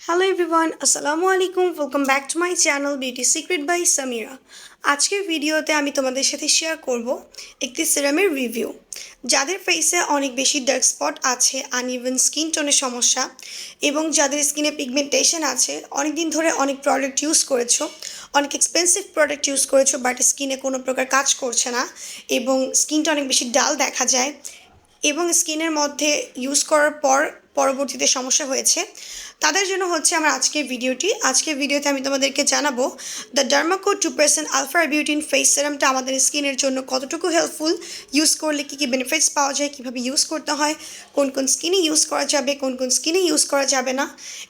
Hello everyone আসসালামু আলাইকুম welcome back to my channel beauty secret by Samira আজকের ভিডিওতে আমি তোমাদের সাথে শেয়ার করব একটি সিরামের রিভিউ যাদের ফেসে অনেক বেশি ডার্ক স্পট আছে আনইভেন স্কিন টোনের সমস্যা এবং যাদের স্কিনে পিগমেন্টেশন আছে অনেক দিন ধরে অনেক প্রোডাক্ট ইউজ করেছ, অনেক এক্সপেন্সিভ প্রোডাক্ট ইউজ করেছ বাট স্কিনে কোনো প্রকার কাজ করছে না এবং স্কিনটা অনেক বেশি ডাল দেখা যায়। এবং স্কিনের মধ্যে ইউজ করার পর পরবর্তীতে সমস্যা হয়েছে। তাদের জন্য হচ্ছে আমার আজকের ভিডিওটি। আজকের ভিডিওতে আমি তোমাদেরকে জানাব the Derma Co two percent alpha arbutin face সেরামটা আমাদের স্কিনের জন্য কতটুকু হেল্পফুল ইউজ করলে কী কী বেনিফিটস পাওয়া যায়? কীভাবে ইউজ করতে হয়? কোন কোন স্কিনে ইউজ করা যাবে? কোন কোন স্কিনে ইউজ করা যাবে না?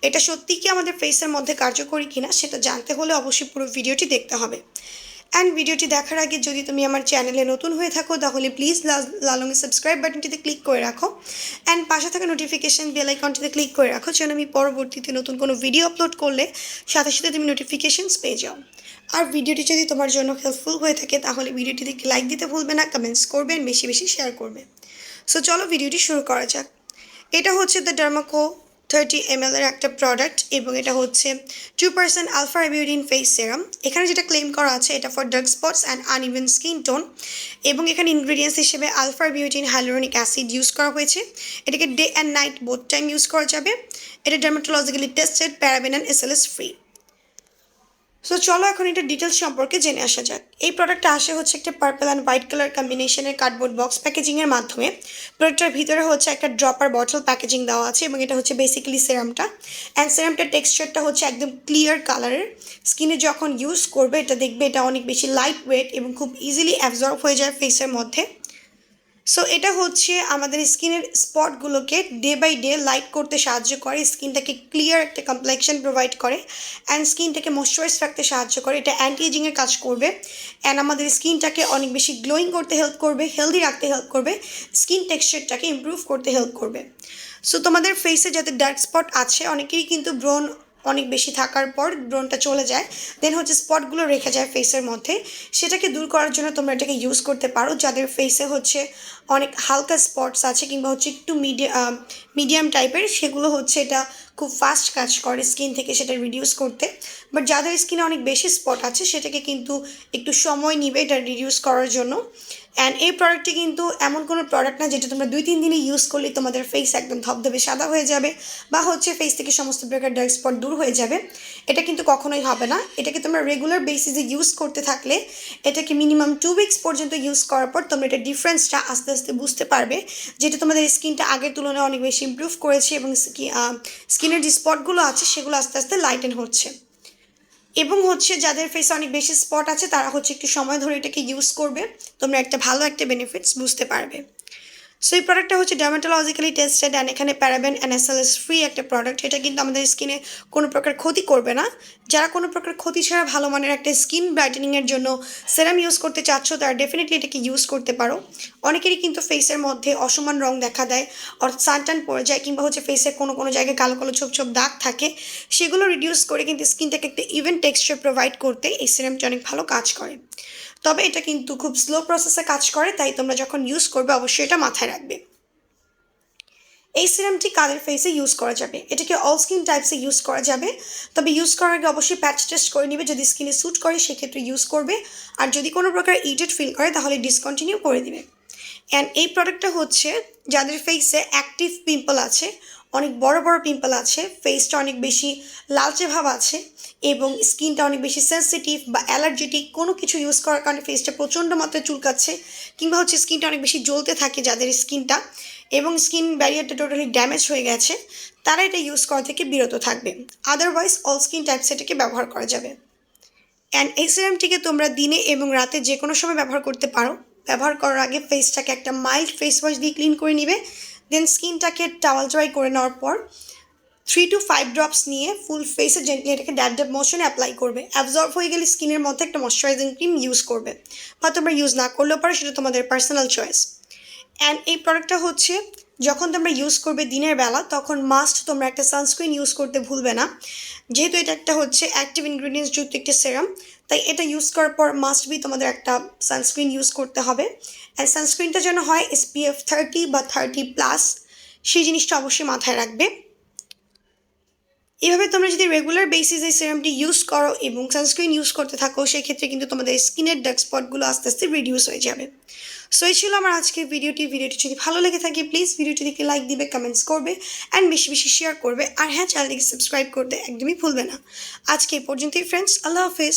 এটা সত্যি কি আমাদের ফেসের মধ্যে কার্যকরী কিনা সেটা জানতে হলে অবশ্যই পুরো ভিডিওটি দেখতে হবে। অ্যান্ড ভিডিওটি দেখার আগে যদি তুমি আমার চ্যানেলে নতুন হয়ে থাকো, তাহলে প্লিজ লালংয়ে সাবস্ক্রাইব বাটনটিতে ক্লিক করে রাখো। অ্যান্ড পাশে থাকা নোটিফিকেশান বেল আইকনটিতে ক্লিক করে রাখো, যেন আমি পরবর্তীতে নতুন কোনো ভিডিও আপলোড করলে সাথে সাথে তুমি নোটিফিকেশানস পেয়ে যাও। আর ভিডিওটি যদি তোমার জন্য হেল্পফুল হয়ে থাকে, তাহলে ভিডিওটিতে লাইক দিতে ভুলবে না কমেন্টস করবে বেশি বেশি শেয়ার করবে। সো চলো ভিডিওটি শুরু করা যাক। এটা হচ্ছে দ্য ডার্মাকো থার্টি এম এর একটা প্রোডাক্ট এবং এটা হচ্ছে two percent alpha arbutin face serum এখানে যেটা ক্লেম করা আছে, এটা for dark spots and uneven skin tone এবং এখানে ইনগ্রিডিয়েন্টস হিসেবে alpha arbutin hyaluronic acid use করা হয়েছে। এটাকে day and night both time use করা যাবে। এটা dermatologically tested paraben and SLS free so চলো এখন এটা ডিটেলস সম্পর্কে জেনে আসা যাক। এই প্রোডাক্টটা আসে হচ্ছে একটা পার্পল অ্যান্ড হোয়াইট কালার কম্বিনেশনের কার্ডবোর্ড বক্স প্যাকেজিংয়ের মাধ্যমে। প্রোডাক্টটার ভিতরে হচ্ছে একটা ড্রপার বটল প্যাকেজিং দেওয়া আছে এবং এটা হচ্ছে বেসিক্যালি সেরামটা অ্যান্ড সেরামটার টেক্সচারটা হচ্ছে একদম ক্লিয়ার কালারের স্কিনে যখন ইউজ করবে, এটা দেখবে এটা অনেক বেশি লাইট ওয়েট এবং খুব ইজিলি অ্যাবজর্ব হয়ে যায় ফেসের মধ্যে। সো এটা হচ্ছে আমাদের স্কিনের স্পটগুলোকে ডে বাই ডে লাইট করতে সাহায্য করে, স্কিনটাকে ক্লিয়ার একটা কমপ্লেকশন প্রোভাইড করে অ্যান্ড স্কিনটাকে ময়শ্চারাইজ রাখতে সাহায্য করে। এটা অ্যান্টি এজিংয়ের কাজ করবে অ্যান্ড আমাদের স্কিনটাকে অনেক বেশি গ্লোয়িং করতে হেল্প করবে হেলদি রাখতে হেল্প করবে স্কিন টেক্সচারটাকে ইম্প্রুভ করতে হেল্প করবে। সো তোমাদের ফেসে যাতে ডার্ক স্পট আছে অনেকেরই কিন্তু ব্রন অনেক বেশি থাকার পর ব্রনটা চলে যায়। দেন হচ্ছে স্পটগুলো রেখে যায় ফেসের মধ্যে। সেটাকে দূর করার জন্য তোমরা এটাকে ইউজ করতে পারো। যাদের ফেসে হচ্ছে অনেক হালকা স্পটস আছে কিংবা হচ্ছে একটু মিডিয়াম মিডিয়াম টাইপের সেগুলো হচ্ছে এটা খুব ফাস্ট কাজ করে স্কিন থেকে সেটা রিডিউস করতে। বাট যাদের স্কিনে অনেক বেশি স্পট আছে, সেটাকে কিন্তু একটু সময় নিবে এটা রিডিউস করার জন্য। অ্যান্ড এই প্রোডাক্টটি কিন্তু এমন কোনো প্রোডাক্ট না যেটা তোমরা দুই, তিন দিনে ইউজ করলে তোমাদের ফেস একদম ধবধবে সাদা হয়ে যাবে বা হচ্ছে ফেস থেকে সমস্ত প্রকার ডার্ক স্পট দূর হয়ে যাবে। এটা কিন্তু কখনোই হবে না। এটাকে তোমরা রেগুলার বেসিসে ইউজ করতে থাকলে এটাকে মিনিমাম টু উইকস পর্যন্ত ইউজ করার পর তোমরা এটা ডিফারেন্সটা আস্তে আস্তে বুঝতে পারবে। যেটা তোমাদের স্কিনটা আগের তুলনায় অনেক বেশি ইম্প্রুভ করেছে এবং স্কিনের যে স্পটগুলো আছে, সেগুলো আস্তে আস্তে লাইটেন হচ্ছে। এবং হচ্ছে যাদের ফেসে অনেক বেশি স্পট আছে, তারা হচ্ছে একটু সময় ধরে এটাকে ইউজ করবে। তোমরা একটা ভালো একটা বেনিফিটস বুঝতে পারবে। সো এই প্রোডাক্টটা হচ্ছে ডার্মাটোলজিক্যালি টেস্টেড অ্যান্ড এখানে প্যারাবেন অ্যানাসালস ফ্রি একটা প্রোডাক্ট এটা কিন্তু আমাদের স্কিনে কোনো প্রকার ক্ষতি করবে না। যারা কোনো প্রকার ক্ষতি ছাড়া ভালো মানের একটা স্কিন ব্রাইটেনিংয়ের জন্য সেরাম ইউজ করতে চাচ্ছ, তারা ডেফিনেটলি এটাকে ইউজ করতে পারো। অনেকেরই কিন্তু ফেসের মধ্যে অসমান রং দেখা দেয়, অর্থাৎ সানটান পড়ে যায় কিংবা হচ্ছে ফেসের কোনো কোনো জায়গায় কালো কালো ছোপ ছোপ দাগ থাকে। সেগুলো রিডিউস করে কিন্তু স্কিনটাকে একটা ইভেন টেক্সচার প্রোভাইড করতে এই সিরামটা অনেক ভালো কাজ করে। তবে এটা কিন্তু খুব স্লো প্রসেসে কাজ করে, তাই তোমরা যখন ইউজ করবে অবশ্যই এটা মাথায় রাখবে। এই সিরামটি কাদের ফেসে ইউজ করা যাবে? এটাকে অল স্কিন টাইপসে ইউজ করা যাবে। তবে ইউজ করার আগে অবশ্যই প্যাচ টেস্ট করে নিবে। যদি স্কিনে স্যুট করে, সেক্ষেত্রে ইউজ করবে। আর যদি কোনো প্রকার ইটেড ফিল করে, তাহলে ডিসকন্টিনিউ করে দিবে। অ্যান্ড এই প্রোডাক্টটা হচ্ছে যাদের ফেসে অ্যাক্টিভ পিম্পল আছে অনেক বড় বড় পিম্পল আছে ফেসটা অনেক বেশি লালচে ভাব আছে এবং স্কিনটা অনেক বেশি সেন্সিটিভ বা অ্যালার্জেটিক কোনো কিছু ইউজ করার কারণে ফেসটা প্রচণ্ড মাত্রায় চুলকাচ্ছে কিংবা হচ্ছে স্কিনটা অনেক বেশি জ্বলতে থাকে যাদের স্কিনটা এবং স্কিন ব্যারিয়ারটা টোটালি ড্যামেজ হয়ে গেছে, তারা এটা ইউজ করা থেকে বিরত থাকবে। আদারওয়াইজ অল স্কিন টাইপস এটাকে ব্যবহার করা যাবে। অ্যান্ড এই সিরামটিকে তোমরা দিনে এবং রাতে যে কোনো সময় ব্যবহার করতে পারো। ব্যবহার করার আগে ফেসটাকে একটা মাইল্ড ফেস ওয়াশ দিয়ে ক্লিন করে নিবে। দেন স্কিনটাকে টাওয়াল ড্রাই করে নেওয়ার পর থ্রি টু ফাইভ ড্রপস নিয়ে ফুল ফেসে জেন্টলি এটাকে ড্যাপ ড্যাপ মোশনে অ্যাপ্লাই করবে। অ্যাবজর্ব হয়ে গেলে স্কিনের মধ্যে একটা ময়শ্চারাইজিং ক্রিম ইউজ করবে। বা তোমরা ইউজ না করলেও পারো, সেটা তোমাদের পার্সোনাল চয়েস অ্যান্ড এই প্রোডাক্টটা হচ্ছে যখন তোমরা ইউজ করবে দিনের বেলা, তখন মাস্ট তোমরা একটা সানস্ক্রিন ইউজ করতে ভুলবে না। যেহেতু এটা একটা হচ্ছে অ্যাক্টিভ ইনগ্রিডিয়েন্টস যুক্ত একটা সেরাম তাই এটা ইউজ করার পর মাস্ট বি তোমাদের একটা সানস্ক্রিন ইউজ করতে হবে। অ্যান্ড সানস্ক্রিনটা যেন হয় এসপিএফ থার্টি বা থার্টি প্লাস সেই জিনিসটা অবশ্যই মাথায় রাখবে। এভাবে তোমরা যদি রেগুলার বেসিস এই সিরামটি ইউজ করো এবং সানস্ক্রিন ইউজ করতে থাকো, সেক্ষেত্রে কিন্তু তোমাদের স্কিনের ডার্ক স্পটগুলো আস্তে আস্তে রিডিউস হয়ে যাবে। সো এই ছিল আমার আজকের ভিডিওটি ভিডিওটি যদি ভালো লেগে থাকে প্লিজ ভিডিওটি ভিডিওটিকে লাইক দিবে কমেন্টস করবে অ্যান্ড বেশি বেশি শেয়ার করবে। আর হ্যাঁ চ্যানেলটিকে সাবস্ক্রাইব করতে একদমই ভুলবে না। আজকে এই পর্যন্তই ফ্রেন্ডস আল্লাহ হাফেজ।